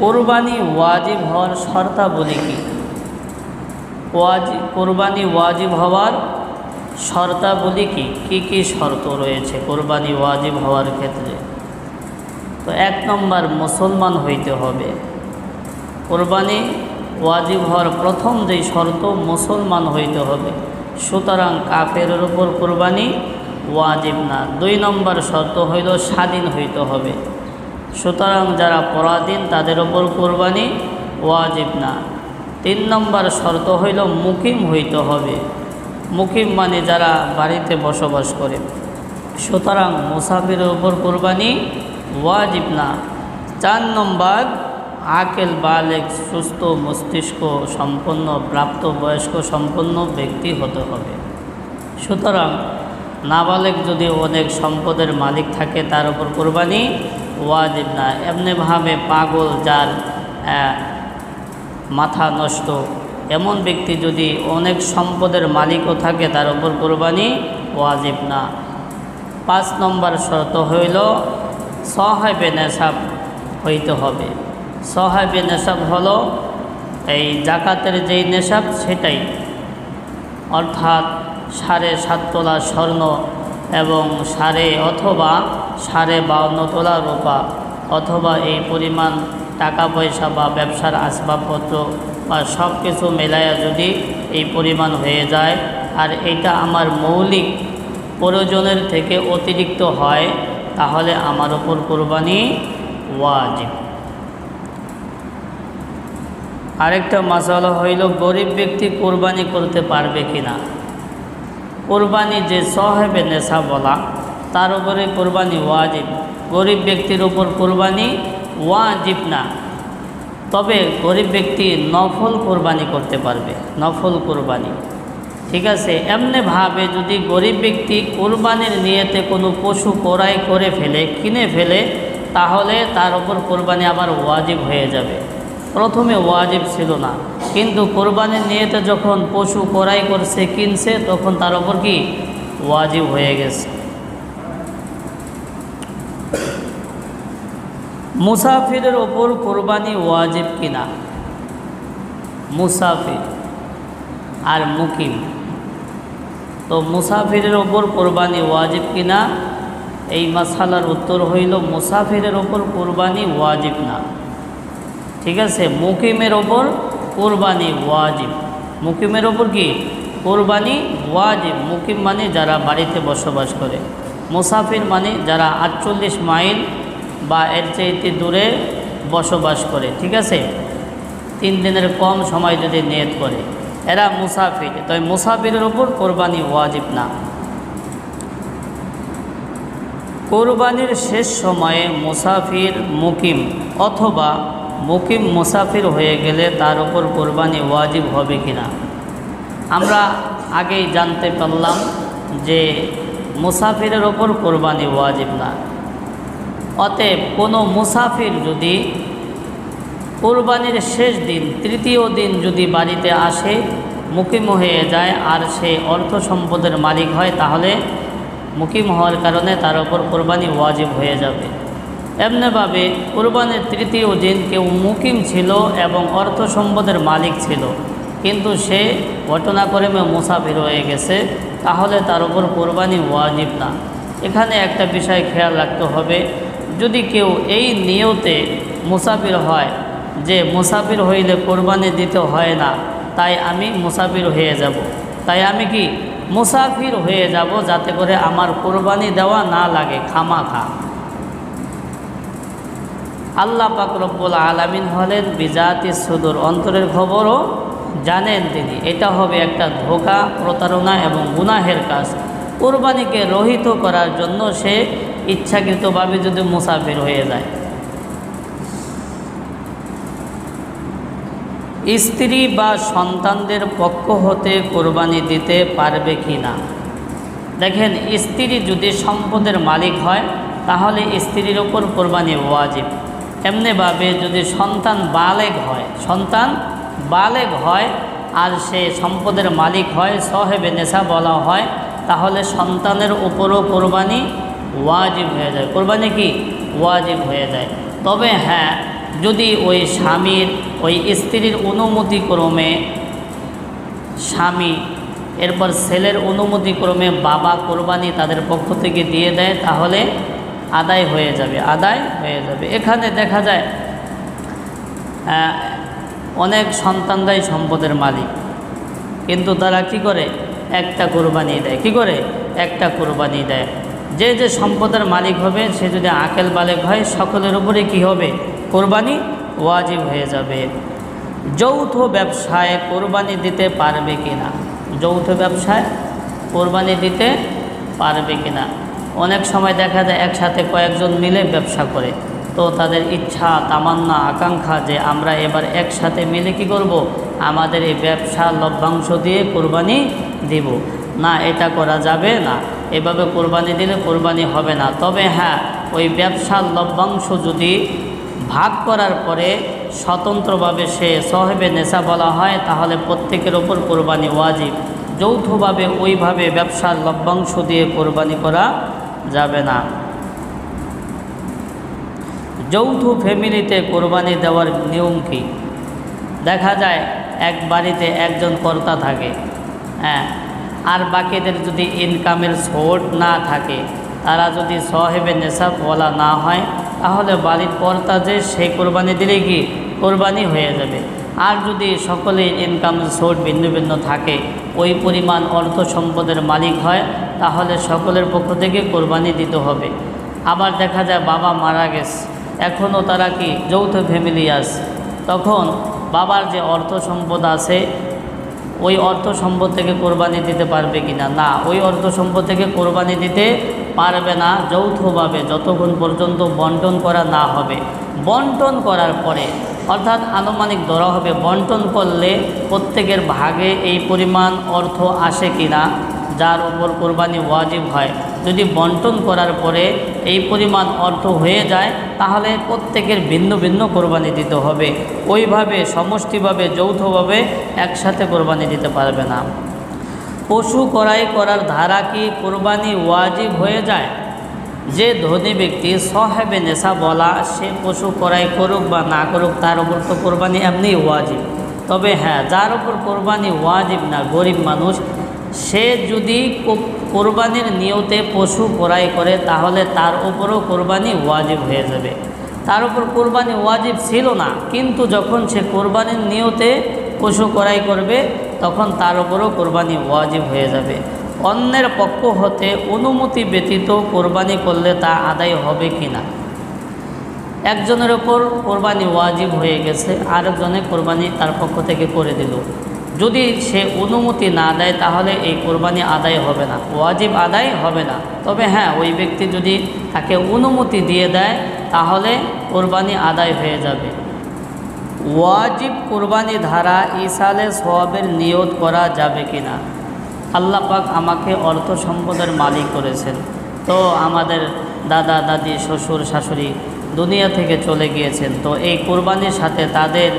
কোরবানি ওয়াজিব হওয়ার শর্তাবলী কি? ওয়াজি, কোরবানি ওয়াজিব হওয়ার শর্তাবলী কি? কি কি শর্ত রয়েছে কোরবানি ওয়াজিব হওয়ার ক্ষেত্রে? তো এক নম্বর, মুসলমান হইতে হবে। কোরবানি ওয়াজিব হওয়ার প্রথম যেই শর্ত, মুসলমান হইতে হবে। সুতরাং কাফের উপর কোরবানি ওয়াজিব না। দুই নম্বর শর্ত হইল স্বাধীন হইতে হবে। সুতরাং যারা পরাধীন, তাদের ওপর কোরবানি ওয়াজিব না। তিন নম্বর শর্ত হইল মুকিম হইতে হবে। মুকিম মানে যারা বাড়িতে বসবাস করে। সুতরাং মুসাফিরের ওপর কোরবানি ওয়াজিব না। চার নম্বর, আকেল, বালেক, সুস্থ মস্তিষ্ক সম্পন্ন, প্রাপ্ত বয়স্ক সম্পন্ন ব্যক্তি হতে হবে। সুতরাং নাবালেক যদি অনেক সম্পদের মালিক থাকে, তার উপর কোরবানি ওয়াজিব না এমনিভাবে পাগল যার মাথা নষ্ট। এমন ব্যক্তি যদি অনেক সম্পদের মালিকও থাকে, তার উপর কোরবানি ওয়াজিব না। পাঁচ নম্বর শর্ত হইল সহায়বে নেশাব হইতে হবে। সহায়বে নেশাব হলো, এই জাকাতের যেই নেশাব সেটাই। অর্থাৎ সাড়ে সাত তোলা স্বর্ণ এবং সাড়ে অথবা সাড়ে বাউন্ন তোলা রূপা অথবা এই পরিমাণ টাকা পয়সা বা ব্যবসার আসবাবপত্র বা সব কিছু মেলায়া যদি এই পরিমাণ হয়ে যায়, আর এটা আমার মৌলিক প্রয়োজনের থেকে অতিরিক্ত হয়, তাহলে আমার ওপর কোরবানি ওয়াজিব। আরেকটা মশালা হইল, গরিব ব্যক্তি কোরবানি করতে পারবে কি না কোরবানি যে সহেবে নেশা বলা তার উপরে কোরবানি ওয়াজিব। গরিব ব্যক্তির উপর কোরবানি ওয়াজিব না। তবে গরিব ব্যক্তি নফল কোরবানি করতে পারবে, নফল কোরবানি। ঠিক আছে? এমনিভাবে যদি গরিব ব্যক্তি কোরবানির নিয়েতে কোনো পশু ক্রয় করে ফেলে, কিনে ফেলে, তাহলে তার উপর কোরবানি আবার ওয়াজিব হয়ে যাবে। প্রথমে ওয়াজিব ছিল না। কিন্তু কোরবানির নিয়েতে যখন পশু ক্রয় করছে, কিনছে, তখন তার উপর কি? ওয়াজিব হয়ে গেছে। মুসাফিরের ওপর কোরবানি ওয়াজিব কিনা? মুসাফির আর মুকিম। তো মুসাফিরের ওপর কোরবানি ওয়াজিব কিনা? এই মাসালার উত্তর হইল মুসাফিরের ওপর কোরবানি ওয়াজিব না। ঠিক আছে? মুকিমের ওপর কোরবানি ওয়াজিব। মুকিমের ওপর কি? কোরবানি ওয়াজিব। মুকিম মানে যারা বাড়িতে বসবাস করে। মুসাফির মানে যারা আটচল্লিশ মাইল বা এর চাইতে দূরে বসবাস করে, ঠিক আছে? তিন দিনের কম সময় যদি নিয়ত করে। এরা মুসাফির, তবে মুসাফিরের ওপর কোরবানি ওয়াজিব না। কোরবানির শেষ সময়ে মুসাফির মুকিম অথবা মুকিম মুসাফির হয়ে গেলে তার উপর কোরবানি ওয়াজিব হবে কিনা? আমরা আগেই জানতে পারলাম যে মুসাফিরের ওপর কোরবানি ওয়াজিব না। অতএব কোনো মুসাফির যদি কোরবানির শেষ দিন, তৃতীয় দিন যদি বাড়িতে আসে, মুকিম হয়ে যায় আর সে অর্থ সম্পদের মালিক হয়, তাহলে মুকিম হওয়ার কারণে তার ওপর কোরবানি ওয়াজিব হয়ে যাবে। এমনিভাবে কোরবানির তৃতীয় দিন কেউ মুকিম ছিল এবং অর্থ সম্পদের মালিক ছিল, কিন্তু সে ঘটনাক্রমে মুসাফির হয়ে গেছে, তাহলে তার উপর কোরবানি ওয়াজিব না। এখানে একটা বিষয় খেয়াল রাখতে হবে যদি কেউ এই নিয়তে মুসাফির হয় যে মুসাফির হইলে কোরবানি দিতে হয় না, তাই আমি মুসাফির হয়ে যাব। তাই আমি কি মুসাফির হয়ে যাব যাতে করে আমার কোরবানি দেওয়া না লাগে, খামা খা। আল্লাহ পাক রব্বুল আলমিন হলেন বিজাতি সুদূর অন্তরের খবরও জানেন তিনি। এটা হবে একটা ধোকা, প্রতারণা এবং গুনাহের কাজ। কোরবানিকে রহিত করার জন্য সে ইচ্ছাকৃতভাবে যদি মুসাফির হয়ে যায়। স্ত্রী বা সন্তানদের পক্ষ হতে কোরবানি দিতে পারবে কি না? দেখেন, স্ত্রী যদি সম্পদের মালিক হয়, তাহলে স্ত্রীর ওপর কোরবানি ওয়াজিব। এমনিভাবে যদি সন্তান বালেগ হয়, সন্তান বালেগ হয় আর সে সম্পদের মালিক হয়, সহেবে নেশা বলা হয়, তাহলে সন্তানের উপরও কোরবানি ওয়াজিব হয়ে যায়। কোরবানি কি? ওয়াজিব হয়ে যায়। তবে হ্যাঁ যদি ওই স্বামীর, ওই স্ত্রীর অনুমতিক্রমে স্বামী, এরপর ছেলের অনুমতিক্রমে বাবা কোরবানি তাদের পক্ষ থেকে দিয়ে দেয়, তাহলে আদায় হয়ে যাবে, আদায় হয়ে যাবে। এখানে দেখা যায় অনেক সন্তানরাই সম্পদের মালিক। কিন্তু তারা কি করে? একটা কোরবানি দেয়। কি করে? একটা কোরবানি দেয়। যে যে সম্পদের মালিক হবে, সে যদি আকেল বালেক হয়, সকলের উপরে কি হবে? কোরবানি ওয়াজিব হয়ে যাবে। যৌথ ব্যবসায় কোরবানি দিতে পারবে কি না যৌথ ব্যবসায় কোরবানি দিতে পারবে কি না অনেক সময় দেখা যায় একসাথে কয়েকজন মিলে ব্যবসা করে। তো তাদের ইচ্ছা, তামান্না, আকাঙ্ক্ষা যে আমরা এবার একসাথে মিলে কি করব? আমাদের এই ব্যবসা লভ্যাংশ দিয়ে কোরবানি দিব। না, এটা করা যাবে না। এভাবে কোরবানি দিলে কোরবানি হবে না। তবে হ্যাঁ ওই ব্যবসার লভ্যাংশ যদি ভাগ করার পরে স্বতন্ত্রভাবে সে সহেবে নেশা বলা হয়, তাহলে প্রত্যেকের ওপর কোরবানি ওয়াজিব। যৌথভাবে ওইভাবে ব্যবসার লভ্যাংশ দিয়ে কোরবানি করা যাবে না। যৌথ ফ্যামিলিতে কোরবানি দেওয়ার নিয়ম কী? দেখা যায়, এক বাড়িতে একজন কর্তা থাকে হ্যাঁ আর বাকিদের যদি ইনকামের সোর্ট না থাকে, তারা যদি সহেবে বলা না হয়, তাহলে বাড়ির কর্তা যে সেই কোরবানি দিলে কি কোরবানি হয়ে যাবে। আর যদি সকলেই ইনকাম সোর্ট ভিন্ন ভিন্ন থাকে, ওই পরিমাণ অর্থ সম্পদের মালিক হয়, তাহলে সকলের পক্ষ থেকে কোরবানি দিতে হবে। আবার দেখা যায় বাবা মারা গেছে এখনও তারা কি যৌথ ফ্যামিলি আছে? তখন বাবার যে অর্থ সম্পদ আছে ওই অর্থ সম্পদ থেকে কোরবানি দিতে পারবে কি না না ওই অর্থ সম্পদ থেকে কোরবানি দিতে পারবে না, যৌথভাবে যতক্ষণ পর্যন্ত বন্টন করা না হবে। বন্টন করার পরে, অর্থাৎ আনুমানিক ধরা হবে, বন্টন করলে প্রত্যেকের ভাগে এই পরিমাণ অর্থ আসে কি না যার উপর কোরবানি ওয়াজিব হয়। যদি বন্টন করার পরে এই পরিমাণ অর্থ হয়ে যায়, তাহলে প্রত্যেকের ভিন্ন ভিন্ন কোরবানি দিতে হবে। ওইভাবে, সমষ্টিভাবে, যৌথভাবে একসাথে কোরবানি দিতে পারবে না। পশু ক্রয় করার ধারা কি কোরবানি ওয়াজিব হয়ে যায়? যে ধনী ব্যক্তি সহেবে নেশা বলা, সে পশু ক্রয় করুক বা না করুক, তার উপর তো কোরবানি এমনি ওয়াজিব। তবে হ্যাঁ যার উপর কোরবানি ওয়াজিব না, গরিব মানুষ সে যদি কোরবানির নিয়তে পশু ক্রয় করে, তাহলে তার উপরও কোরবানি ওয়াজিব হয়ে যাবে। তার উপর কোরবানি ওয়াজিব ছিল না, কিন্তু যখন সে কোরবানির নিয়তে পশু ক্রয় করবে, তখন তার উপরও কোরবানি ওয়াজিব হয়ে যাবে। অন্যের পক্ষ হতে অনুমতি ব্যতীত কোরবানি করলে তা আদায় হবে কি না? একজনের ওপর কোরবানি ওয়াজিব হয়ে গেছে, আরেকজনে কোরবানি তার পক্ষ থেকে করে দিল। যদি সে অনুমতি না দেয়, তাহলে এই কোরবানি আদায় হবে না, ওয়াজিব আদায় হবে না। তবে হ্যাঁ ওই ব্যক্তি যদি তাকে অনুমতি দিয়ে দেয়, তাহলে কোরবানি আদায় হয়ে যাবে। ওয়াজিব কোরবানি ধারা ইসালে সোয়াবের নিয়ত করা যাবে কি না আল্লাহ পাক আমাকে অর্থ সম্পদের মালিক করেছেন। তো আমাদের দাদা, দাদি, শ্বশুর, শাশুড়ি দুনিয়া থেকে চলে গিয়েছেন। তো এই কোরবানির সাথে তাদের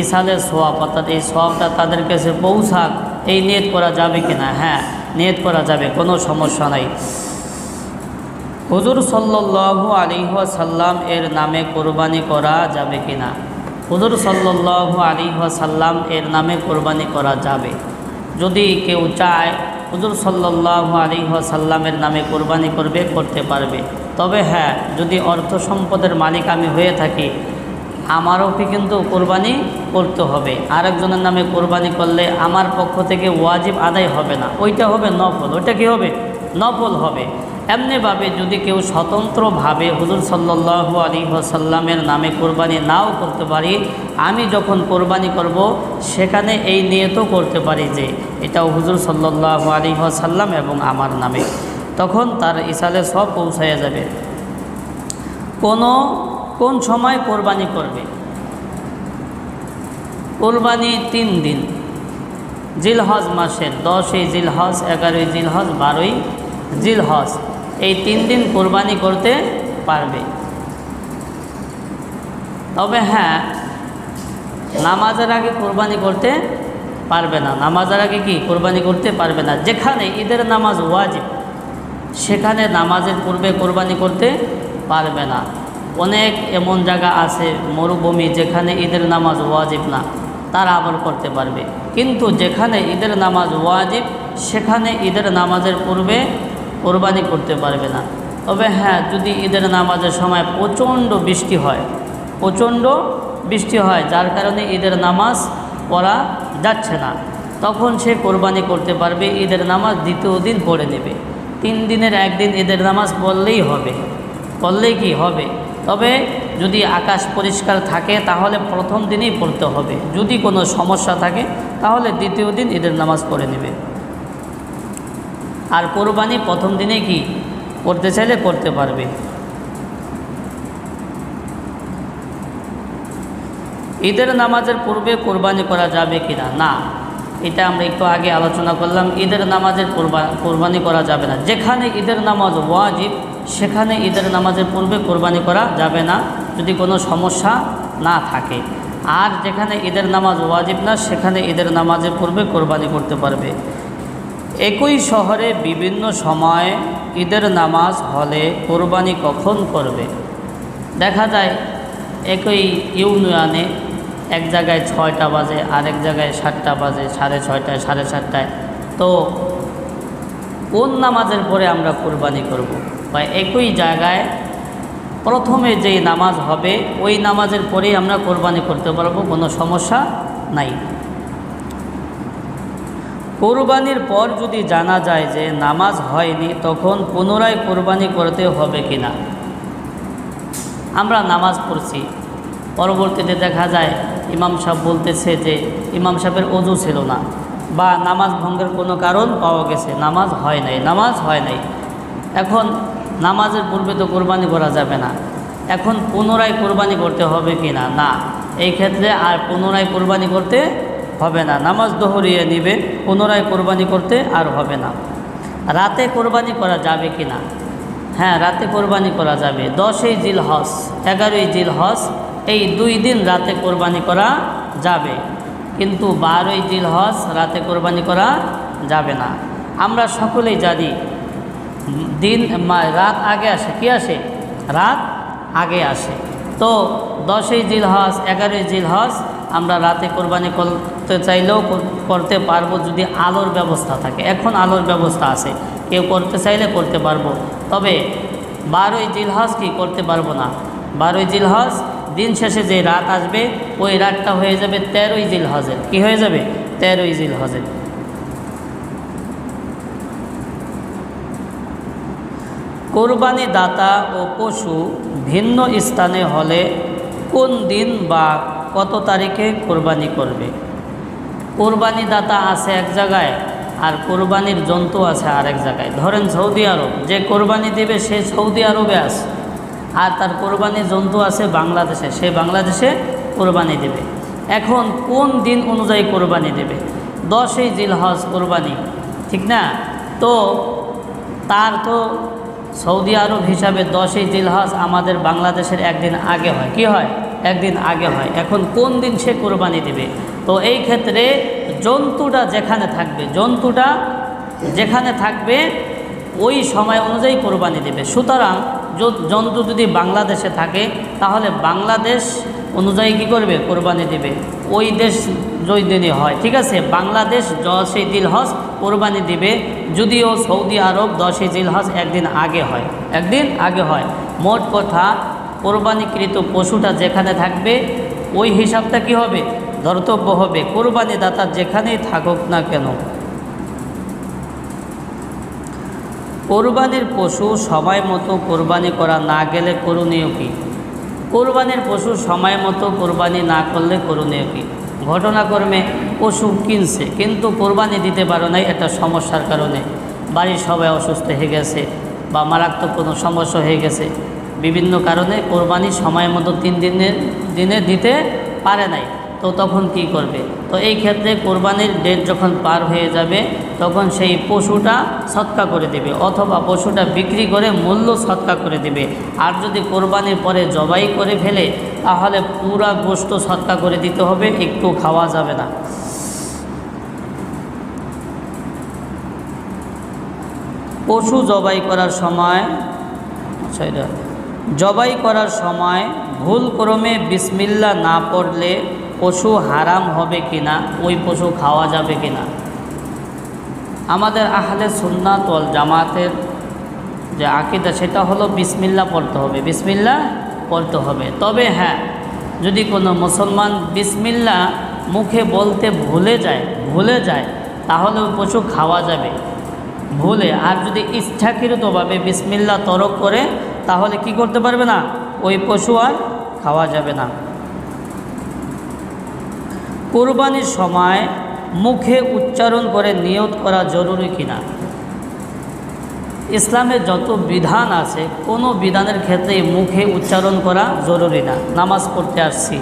ইসালের সোয়াব অর্থাৎ এই সোয়াবটা তাদের কাছে পৌঁছাক, এই নিয়ত করা যাবে কি না হ্যাঁ নিয়ত করা যাবে, কোনো সমস্যা নাই। হুজুর সাল্লাল্লাহু আলাইহি সাল্লাম এর নামে কোরবানি করা যাবে কি না হুজুর সাল্লাল্লাহু আলাইহি সাল্লাম এর নামে কোরবানি করা যাবে। যদি কেউ চায়, হুজুর সাল্লাল্লাহু আলাইহি সাল্লামের নামে কোরবানি করবে, করতে পারবে। তবে হ্যাঁ যদি অর্থ সম্পদের মালিক আমি হয়ে থাকি আমারও কি কিন্তু কোরবানি করতে হবে। আরেকজনের নামে কোরবানি করলে আমার পক্ষ থেকে ওয়াজিব আদায় হবে না। ওইটা হবে নফল। ওইটা কি হবে? নফল হবে। এমনিভাবে যদি কেউ স্বতন্ত্রভাবে হুজুর সাল্লাল্লাহু আলী সাল্লামের নামে কোরবানি নাও করতে পারি, আমি যখন কোরবানি করব, সেখানে এই নিয়তও করতে পারি যে এটাও হুজুর সাল্লাল্লাহু আলী সাল্লাম এবং আমার নামে। তখন তার ইসালে সব পৌঁছাইয়া যাবে। কোনো কোন সময় কোরবানি করবে? কোরবানি তিন দিন। জিলহজ মাসের দশই জিলহজ, এগারোই জিলহজ, বারোই জিলহজ। এই তিন দিন কোরবানি করতে পারবে। তবে হ্যাঁ নামাজের আগে কোরবানি করতে পারবে না। নামাজের আগে কি? কোরবানি করতে পারবে না। যেখানে ঈদের নামাজ ওয়াজিব, সেখানে নামাজের পূর্বে কোরবানি করতে পারবে না। অনেক এমন জায়গা আছে, মরুভূমি যেখানে ঈদের নামাজ ওয়াজিব না, তারা আবার করতে পারবে। কিন্তু যেখানে ঈদের নামাজ ওয়াজিব, সেখানে ঈদের নামাজের পূর্বে কোরবানি করতে পারবে না। তবে হ্যাঁ যদি ঈদের নামাজের সময় প্রচণ্ড বৃষ্টি হয়, প্রচণ্ড বৃষ্টি হয়, যার কারণে ঈদের নামাজ পড়া যাচ্ছে না, তখন সে কোরবানি করতে পারবে, ঈদের নামাজ দ্বিতীয় দিন পড়ে নেবে। তিন দিনের একদিন ঈদের নামাজ পড়লেই হবে। পড়লেই কি হবে? তবে যদি আকাশ পরিষ্কার থাকে, তাহলে প্রথম দিনই পড়তে হবে। যদি কোনো সমস্যা থাকে, তাহলে দ্বিতীয় দিন ঈদের নামাজ পড়ে নেবে। আর কোরবানি প্রথম দিনে কি? করতে চাইলে করতে পারবে। ঈদের নামাজের পূর্বে কোরবানি করা যাবে কি না না। এটা আমরা একটু আগে আলোচনা করলাম। ঈদের নামাজের কোরবা, কোরবানি করা যাবে না। যেখানে ঈদের নামাজ ওয়াজিব সেখানে ঈদের নামাজের পূর্বে কোরবানি করা যাবে না, যদি কোনো সমস্যা না থাকে। আর যেখানে ঈদের নামাজ ওয়াজিব না, সেখানে ঈদের নামাজের পূর্বে কোরবানি করতে পারবে। একই শহরে বিভিন্ন সময়ে ঈদের নামাজ হলে কোরবানি কখন করবে? দেখা যায়, একই ইউনিয়নে এক জায়গায় ছয়টা বাজে, আরেক জায়গায় সাতটা বাজে, সাড়ে ছয়টায় সাড়ে সাতটায়। তো কোন নামাজের পরে আমরা কোরবানি করব। বা একই জায়গায় প্রথমে যেই নামাজ হবে, ওই নামাজের পরেই আমরা কোরবানি করতে পারব, কোনো সমস্যা নাই। কোরবানির পর যদি জানা যায় যে নামাজ হয়নি, তখন পুনরায় কোরবানি করতে হবে কি না আমরা নামাজ পড়ছি। পরবর্তীতে দেখা যায়, ইমাম সাহেব বলতেছে যে ইমাম সাহেবের অজু ছিল না বা নামাজ ভঙ্গের কোনো কারণ পাওয়া গেছে, নামাজ হয় নাই, নামাজ হয় নাই। এখন নামাজের পূর্বে তো কোরবানি করা যাবে না। এখন পুনরায় কোরবানি করতে হবে কি না? না। এই ক্ষেত্রে আর পুনরায় কোরবানি করতে হবে না। নামাজ দোহরিয়ে নিবে, পুনরায় কোরবানি করতে আর হবে না। রাতে কোরবানি করা যাবে কি না? হ্যাঁ রাতে কোরবানি করা যাবে। দশই জিল হস এগারোই জিল হস এই দুই দিন রাতে কোরবানি করা যাবে। কিন্তু বারোই জিল হস রাতে কোরবানি করা যাবে না। আমরা সকলেই জানি দিন রাত আগে আসে। কি আসে? রাত আগে আসে। তো দশই জিল হস এগারোই জিল হস আমরা রাতে কোরবানি করতে চাইলেও করতে পারব যদি আলোর ব্যবস্থা থাকে। এখন আলোর ব্যবস্থা আছে। কেউ করতে চাইলে করতে পারব। তবে বারোই জিলহজ কি করতে পারব না? বারোই জিলহজ, দিন শেষে যে রাত আসবে, ওই রাতটা হয়ে যাবে তেরোই জিলহজের। কি হয়ে যাবে? তেরোই জিলহজের। কোরবানি দাতা ও পশু ভিন্ন স্থানে হলে কোন দিন বা কত তারিখে কোরবানি করবে? কোরবানি দাতা আছে এক জায়গায় আর কোরবানির জন্তু আছে আরেক জায়গায়। ধরেন সৌদি আরব, যে কোরবানি দেবে সে সৌদি আরবে আছে আর তার কোরবানির জন্তু আছে বাংলাদেশে, সে বাংলাদেশে কোরবানি দেবে। এখন কোন দিন অনুযায়ী কোরবানি দেবে? দশই জিলহজ কোরবানি, ঠিক না? তো তার তো সৌদি আরব হিসাবে দশই জিলহজ আমাদের বাংলাদেশের একদিন আগে হয়। কি হয়? একদিন আগে হয়। এখন কোন দিন সে কোরবানি দেবে? তো এই ক্ষেত্রে জন্তুটা যেখানে থাকবে, জন্তুটা যেখানে থাকবে, ওই সময় অনুযায়ী কোরবানি দেবে। সুতরাং জন্তু যদি বাংলাদেশে থাকে, তাহলে বাংলাদেশ অনুযায়ী কী করবে? কোরবানি দেবে। ওই দেশ দিনই হয়, ঠিক আছে? বাংলাদেশ দশই দিল হজ কোরবানি দিবে, যদিও সৌদি আরব দশই জিল হজ একদিন আগে হয়। একদিন আগে হয়। মোট কথা, কোরবানিকৃত পশুটা যেখানে থাকবে, ওই হিসাবটা কি হবে? ধর্তব্য হবে। কোরবানি দাতা যেখানেই থাকুক না কেন। কোরবানির পশু সময় মতো কোরবানি করা না গেলে করণীয় কী? কোরবানির পশু সময় মতো কোরবানি না করলে করণীয় কী? ঘটনাক্রমে পশু কিনছে, কিন্তু কোরবানি দিতে পারো নাই একটা সমস্যার কারণে। বাড়ির সবাই অসুস্থ হয়ে গেছে বা মারাত্মক কোনো সমস্যা হয়ে গেছে। বিভিন্ন কারণে কোরবানি সময় মতো তিন দিনের, দিনে দিতে পারে নাই। তো তখন কি করবে? তো এই ক্ষেত্রে কোরবানির ডেট যখন পার হয়ে যাবে, তখন সেই পশুটা সৎকা করে দেবে অথবা পশুটা বিক্রি করে মূল্য সৎকা করে দেবে। আর যদি কোরবানির পরে জবাই করে ফেলে, তাহলে পুরা গোস্ত সৎকা করে দিতে হবে, একটু খাওয়া যাবে না। পশু জবাই করার সময় আচ্ছা জবাই করার সময় ভুল ক্রমে বিসমিল্লা না পড়লে পশু হারাম হবে কিনা, ওই পশু খাওয়া যাবে কিনা? আমাদের আহলে সুন্নাত ওয়াল জামাতের যে আকিদা, সেটা হলো বিসমিল্লা পড়তে হবে। বিসমিল্লা পড়তে হবে। তবে হ্যাঁ যদি কোনো মুসলমান বিসমিল্লা মুখে বলতে ভুলে যায় ভুলে যায়, তাহলে ওই পশু খাওয়া যাবে। ভুলে। আর যদি ইচ্ছাকৃতভাবে বিসমিল্লা তরক করে, তাহলে কি করতে পারবে না? ওই পশু আর খাওয়া যাবে না। কোরবানির সময় মুখে উচ্চারণ করে নিয়ত করা জরুরি কিনা? ইসলামের যত বিধান আছে, কোনো বিধানের ক্ষেত্রে মুখে উচ্চারণ করা জরুরি না। নামাজ পড়তে আসছি,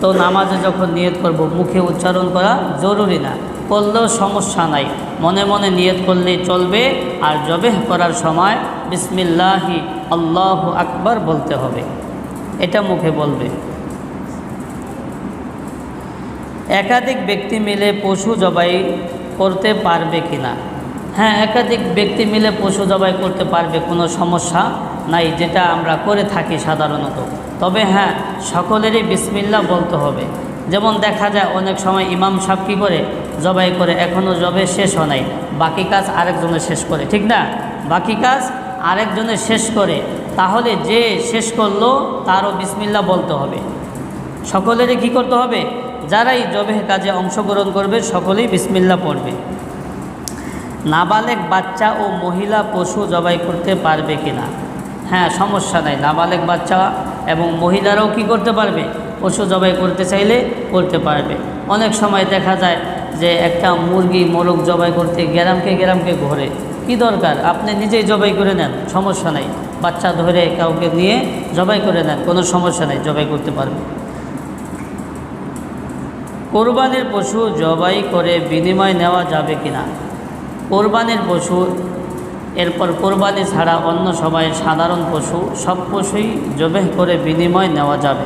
তো নামাজে যখন নিয়ত করব, মুখে উচ্চারণ করা জরুরি না। করলেও সমস্যা নাই। মনে মনে নিয়ত করলেই চলবে, আর জবেহ করার সময় বিসমিল্লাহি আল্লাহ আকবার বলতে হবে। এটা মুখে বলবে। একাধিক ব্যক্তি মিলে পশু জবাই করতে পারবে কিনা? হ্যাঁ একাধিক ব্যক্তি মিলে পশু জবাই করতে পারবে, কোনো সমস্যা নাই, যেটা আমরা করে থাকি সাধারণত। তবে হ্যাঁ সকলেরই বিসমিল্লা বলতে হবে। যেমন দেখা যায়, অনেক সময় ইমাম সাহেব কী করে? জবাই করে এখনও জবে শেষ হয় নাই, বাকি কাজ আরেকজনে শেষ করে, ঠিক না? বাকি কাজ আরেকজনে শেষ করে, তাহলে যে শেষ করল, তারও বিসমিল্লা বলতে হবে। সকলেরই কী করতে হবে? যারাই জবেহ কাজে অংশগ্রহণ করবে, সকলেই বিসমিল্লা পড়বে। নাবালেক বাচ্চা ও মহিলা পশু জবাই করতে পারবে কিনা? হ্যাঁ সমস্যা নাই। নাবালেক বাচ্চা এবং মহিলারাও কি করতে পারবে? পশু জবাই করতে চাইলে করতে পারবে। অনেক সময় দেখা যায় যে একটা মুরগি মোরগ জবাই করতে গ্রামকে গ্রামকে ঘোরে। কি দরকার? আপনি নিজেই জবাই করে নেন, সমস্যা নাই। বাচ্চা ধরে কাউকে নিয়ে জবাই করে নেন, কোনো সমস্যা নেই, জবাই করতে পারবে। কোরবানির পশু জবাই করে বিনিময় নেওয়া যাবে কিনা? কোরবানির পশু, এরপর কোরবানি ছাড়া অন্য সবাই সাধারণ পশু, সব পশুই জবেহ করে বিনিময় নেওয়া যাবে।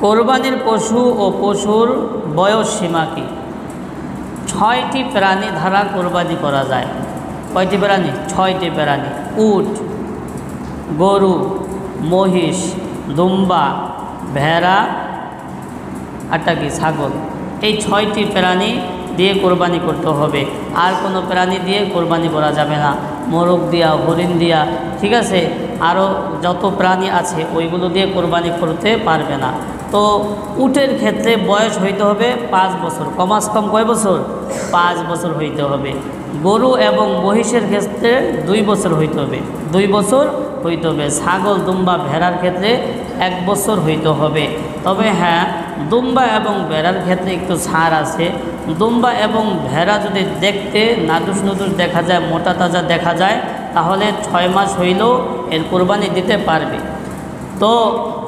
কোরবানির পশু ও পশুর বয়স সীমা কি? ছয়টি প্রাণী ধারা কোরবানি করা যায়। কয়টি প্রাণী? ছয়টি প্রাণী। উট, গরু, মহিষ, দুম্বা, ভেড়া আটটা কি ছাগল। এই ছয়টি প্রাণী দিয়ে কোরবানি করতে হবে। আর কোনো প্রাণী দিয়ে কোরবানি করা যাবে না। মোরগ দিয়া, হরিণ দিয়া, ঠিক আছে? আরও যত প্রাণী আছে, ওইগুলো দিয়ে কোরবানি করতে পারবে না। তো উটের ক্ষেত্রে বয়স হইতে হবে পাঁচ বছর। কমাস কম কয় বছর? পাঁচ বছর হইতে হবে। গরু এবং মহিষের ক্ষেত্রে দুই বছর হইতে হবে। দুই বছর হইতে হবে। ছাগল, দুম্বা, ভেড়ার ক্ষেত্রে এক বছর হইতে হবে। তবে হ্যাঁ দুম্বা এবং ভেড়ার ক্ষেত্রে একটু ছাড় আছে। দুম্বা এবং ভেড়া যদি দেখতে নাদুস নুদুস দেখা যায়, মোটা তাজা দেখা যায়, তাহলে ছয় মাস হইলেও এর কোরবানি দিতে পারবে। তো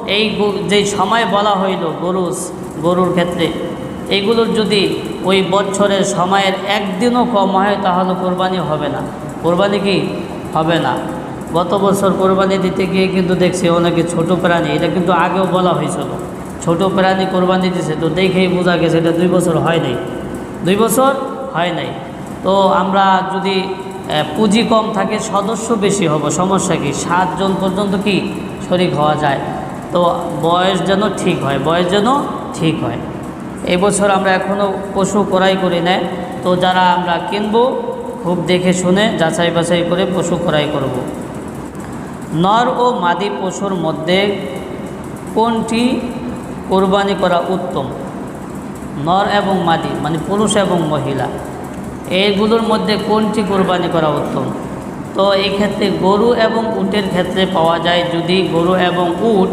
এই যেই সময় বলা হইল গরু গরুর ক্ষেত্রে এইগুলোর যদি ওই বছরের সময়ের একদিনও কম হয়, তাহলে কোরবানি হবে না। কোরবানি কি? হবে না। গত বছর কোরবানি দিতে গিয়ে কিন্তু দেখছি অনেকে ছোট প্রাণী, এটা কিন্তু আগেও বলা হয়েছিল। ছোট প্রাণী কোরবানি দিছে তো দেখেই বোঝা গেছে এটা দুই বছর হয় নাই। দুই বছর হয় নাই। তো আমরা যদি পুঁজি কম থাকে, সদস্য বেশি হব, সমস্যা কি? সাতজন পর্যন্ত কি শরিক হওয়া যায়? তো বয়স যেন ঠিক হয়, বয়স যেন ঠিক হয়। এবছর আমরা এখনও পশু ক্রয় করি না তো যারা আমরা কিনবো, খুব দেখে শুনে যাচাই বাছাই করে পশু ক্রয় করব। নর ও মাদি পশুর মধ্যে কোনটি কোরবানি করা উত্তম। নর এবং মাদি মানে পুরুষ এবং মহিলা এইগুলোর মধ্যে কোনটি কোরবানি করা উত্তম? তো এই ক্ষেত্রে গরু এবং উটের ক্ষেত্রে পাওয়া যায়, যদি গরু এবং উট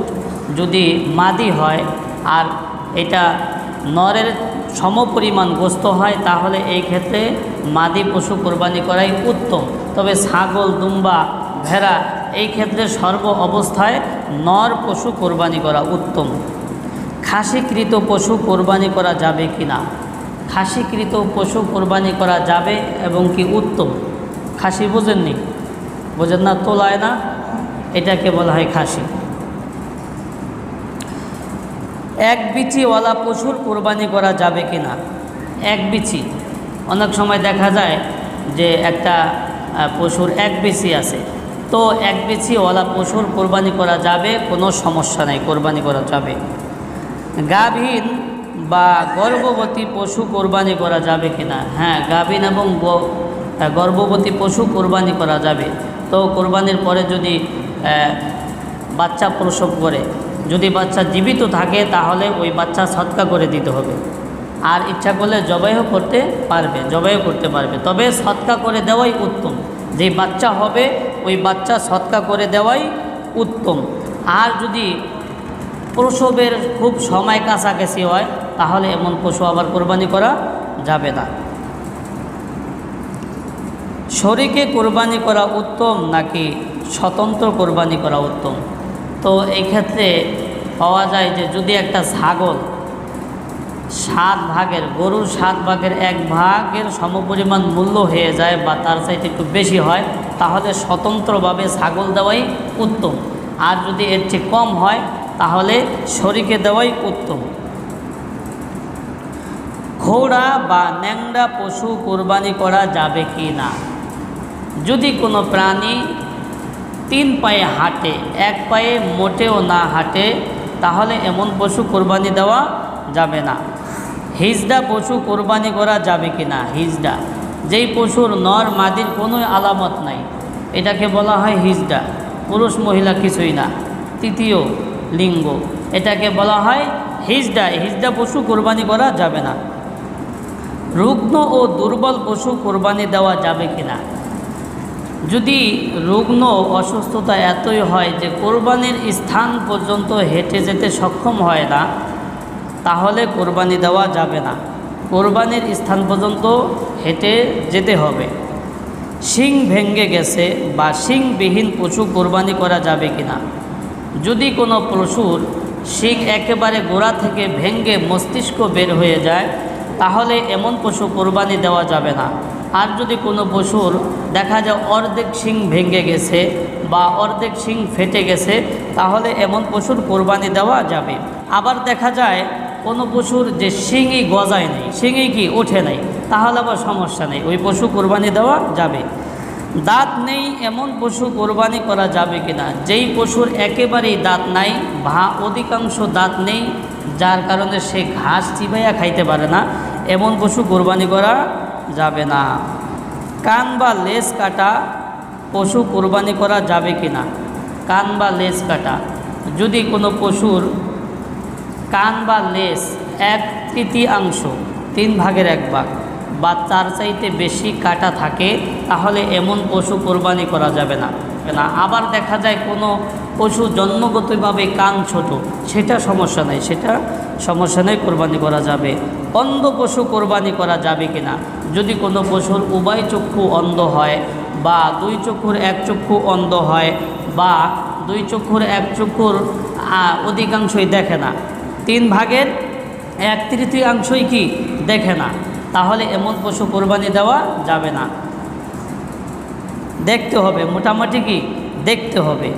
যদি মাদি হয় আর এটা নরের সমপরিমাণ গোস্ত হয়, তাহলে এই ক্ষেত্রে মাদি পশু কোরবানি করাই উত্তম। তবে ছাগল, দুম্বা, ভেড়া, এই ক্ষেত্রে সর্ব অবস্থায় নর পশু কোরবানি করা উত্তম। খাসিকৃত পশু কোরবানি করা যাবে কি না? খাসিকৃত পশু কোরবানি করা যাবে এবং কি উত্তম? খাসি বোঝেননি? বোঝেন না, তোলায় না? এটাকে বলা হয় খাসি। এক বিচিওয়ালা পশুর কোরবানি করা যাবে কি না? এক বিচি। অনেক সময় দেখা যায় যে একটা পশুর এক বিচি আছে। তো এক ওয়ালা পশুর কোরবানি করা যাবে, কোনো সমস্যা নেই, কোরবানি করা যাবে। গাভীন বা গর্ভবতী পশু কোরবানি করা যাবে কিনা? হ্যাঁ গাভীন এবং গর্ভবতী পশু কোরবানি করা যাবে। তো কোরবানির পরে যদি বাচ্চা প্রসব করে, যদি বাচ্চা জীবিত থাকে, তাহলে ওই বাচ্চা সৎকা করে দিতে হবে। আর ইচ্ছা করলে জবাইও করতে পারবে, জবাইও করতে পারবে। তবে সৎকা করে দেওয়াই উত্তম। যে বাচ্চা হবে, ওই বাচ্চা সৎকা করে দেওয়াই উত্তম। আর যদি প্রসবের খুব সময় কাছাকাছি হয়, তাহলে এমন পশু আবার কোরবানি করা যাবে না। শরীকে কোরবানি করা উত্তম নাকি স্বতন্ত্র কোরবানি করা উত্তম? তো এই ক্ষেত্রে পাওয়া যায় যে যদি একটা ছাগল সাত ভাগের, গরুর সাত ভাগের এক ভাগের সমপরিমাণ মূল্য হয়ে যায় বা তার চাইতে একটু বেশি হয়, তাহলে স্বতন্ত্রভাবে ছাগল দেওয়াই উত্তম। আর যদি এর চেয়ে কম হয় তাহলে শরীকে দেওয়াই উত্তম। ঘোড়া বা ন্যাংরা পশু কোরবানি করা যাবে কি না? যদি কোনো প্রাণী তিন পায়ে হাঁটে, এক পায়ে মোটেও না হাঁটে, তাহলে এমন পশু কোরবানি দেওয়া যাবে না। হিজডা পশু কোরবানি করা যাবে কি না? হিজডা। যেই পশুর নর মাদির কোনো আলামত নাই। এটাকে বলা হয় হিজডা। পুরুষ মহিলা কিছুই না। তৃতীয় লিঙ্গ। এটাকে বলা হয় হিজডা হিজডা পশু কোরবানি করা যাবে না। রুগ্ন ও দুর্বল পশু কোরবানি দেওয়া যাবে কিনা? যদি রুগ্ন অসুস্থতা এতই হয় যে কোরবানির স্থান পর্যন্ত হেঁটে যেতে সক্ষম হয় না, তাহলে কোরবানি দেওয়া যাবে না। কোরবানির স্থান পর্যন্ত হেঁটে যেতে হবে। শিং ভেঙ্গে গেছে বা শিংবিহীন পশু কোরবানি করা যাবে কিনা? যদি কোনো পশুর শিং একেবারে গোড়া থেকে ভেঙ্গে মস্তিষ্ক বের হয়ে যায়, তাহলে এমন পশু কোরবানি দেওয়া যাবে না। আর যদি কোনো পশুর দেখা যায় অর্ধেক শিং ভেঙে গেছে বা অর্ধেক শিং ফেটে গেছে, তাহলে এমন পশুর কোরবানি দেওয়া যাবে। আবার দেখা যায় কোনো পশুর যে শিঙই গজায় নেই, শিঙি কি ওঠে নাই, তাহলে আবার সমস্যা নেই, ওই পশু কোরবানি দেওয়া যাবে। দাঁত নেই, এমন পশু কোরবানি করা যাবে কিনা? যেই পশুর একেবারেই দাঁত নাই ভা অধিকাংশ দাঁত নেই, যার কারণে সে ঘাস চিবাইয়া খাইতে পারে না, এমন পশু কোরবানি করা যাবে না। কান বা লেজ কাটা পশু কোরবানি করা যাবে কিনা? কান বা লেজ কাটা। যদি কোনো পশুর কান বা লেজ এক তৃতীয়াংশ, তিন ভাগের এক ভাগ বা তার চাইতে বেশি কাটা থাকে, তাহলে এমন পশু কোরবানি করা যাবে না। না আবার দেখা যায় কোনো পশু জন্মগতভাবে কান ছোট, সেটা সমস্যা নেই, সেটা সমস্যা নেই কোরবানি করা যাবে। অন্ধ পশু কোরবানি করা যাবে কিনা? যদি কোনো পশুর উভয় চক্ষু অন্ধ হয় বা দুই চক্ষুর এক চক্ষু অন্ধ হয় বা দুই চক্ষুর এক চক্ষুর অধিকাংশই দেখে না, তিন ভাগের এক তৃতীয়াংশই কি দেখে না? তাহলে এমন পশু কোরবানি দেওয়া যাবে না। দেখতে হবে, মোটামুটি কি? দেখতে হবে।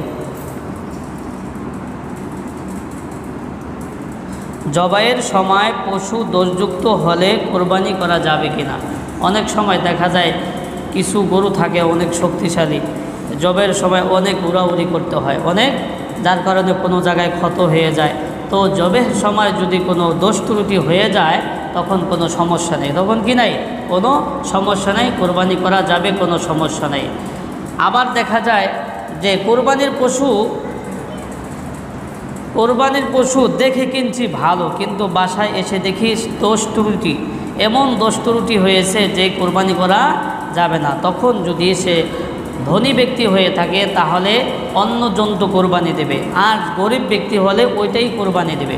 জবাইয়ের সময় পশু দোষযুক্ত হলে কোরবানি করা যাবে কিনা? অনেক সময় দেখা যায় কিছু গরু থাকে অনেক শক্তিশালী। জবের সময় অনেক উড়াউড়ি করতে হয়, অনেক, যার কারণে কোনো জায়গায় ক্ষত হয়ে যায়। তো জবের সময় যদি কোনো দোষ ত্রুটি হয়ে যায় তখন কোনো সমস্যা নেই। তখন কি নাই? কোনো সমস্যা নেই, কোরবানি করা যাবে, কোনো সমস্যা নেই। আবার দেখা যায় যে কোরবানির পশু কোরবানির পশু দেখে কিনছি ভালো, কিন্তু বাসায় এসে দেখি দোষ ত্রুটি এমন দোষ ত্রুটি হয়েছে যে কোরবানি করা যাবে না। তখন যদি সে ধনী ব্যক্তি হয়ে থাকে, তাহলে অন্য জন্তু কোরবানি দেবে। আর গরিব ব্যক্তি হলে ওইটাই কোরবানি দেবে।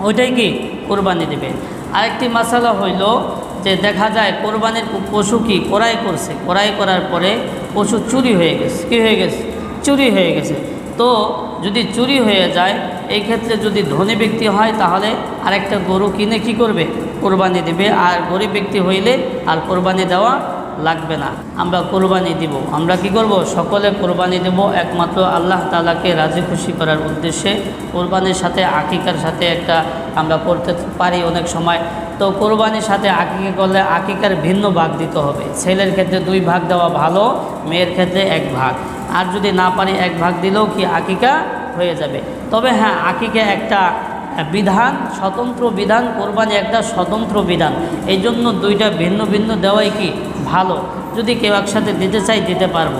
ওইটাই কি? কোরবানি দেবে। আরেকটি মশালা হইল যে দেখা যায় কোরবানির পশু কি কড়াই করছে? কড়াই করার পরে পশু চুরি হয়ে গেছে। কী হয়ে গেছে? চুরি হয়ে গেছে। তো যদি চুরি হয়ে যায়, এই ক্ষেত্রে যদি ধনী ব্যক্তি হয়, তাহলে আরেকটা গরু কিনে কি করবে? কোরবানি দেবে। আর গরিব ব্যক্তি হইলে আর কোরবানি দেওয়া লাগবে না। আমরা কোরবানি দিব। আমরা কি করব? সকলে কোরবানি দেব। একমাত্র আল্লাহ তালাকে রাজি খুশি করার উদ্দেশ্যে কোরবানির সাথে আকিকার সাথে একটা আমরা করতে পারি অনেক সময়। তো কোরবানির সাথে আকিকা করলে আকিকার ভিন্ন ভাগ দিতে হবে। ছেলের ক্ষেত্রে দুই ভাগ দেওয়া ভালো, মেয়ের ক্ষেত্রে এক ভাগ। আর যদি না পারি এক ভাগ দিলেও কি আকিকা হয়ে যাবে? তবে হ্যাঁ আকিকা একটা বিধান, স্বতন্ত্র বিধান, কোরবানি একটা স্বতন্ত্র বিধান। এই জন্য দুইটা ভিন্ন ভিন্ন দেওয়াই কি? ভালো। যদি কেউ একসাথে দিতে চাই দিতে পারব।